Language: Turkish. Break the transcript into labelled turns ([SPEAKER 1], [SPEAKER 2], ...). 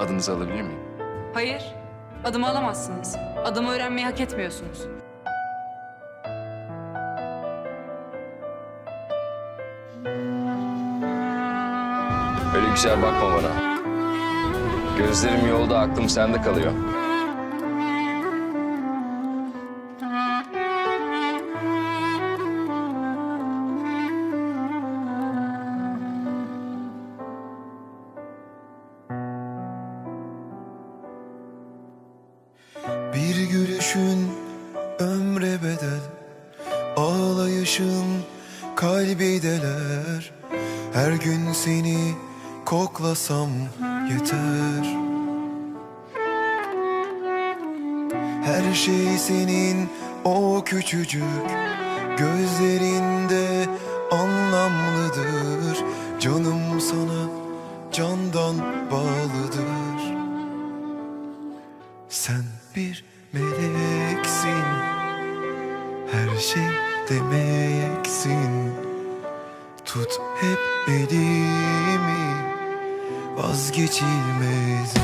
[SPEAKER 1] Adınızı alabilir miyim?
[SPEAKER 2] Hayır, adımı alamazsınız. Adımı öğrenmeyi hak etmiyorsunuz.
[SPEAKER 1] Öyle güzel bakma bana. Gözlerim yolda, aklım sende kalıyor.
[SPEAKER 3] Bir gülüşün ömre bedel Ağlayışın kalbi deler. Her gün seni koklasam yeter. Her şey senin o küçücük Gözlerinde anlamlıdır. Canım sana candan bağlıdır. Sen bir meleksin. Her şey demeksin Tut hep elimi. Vazgeçilmez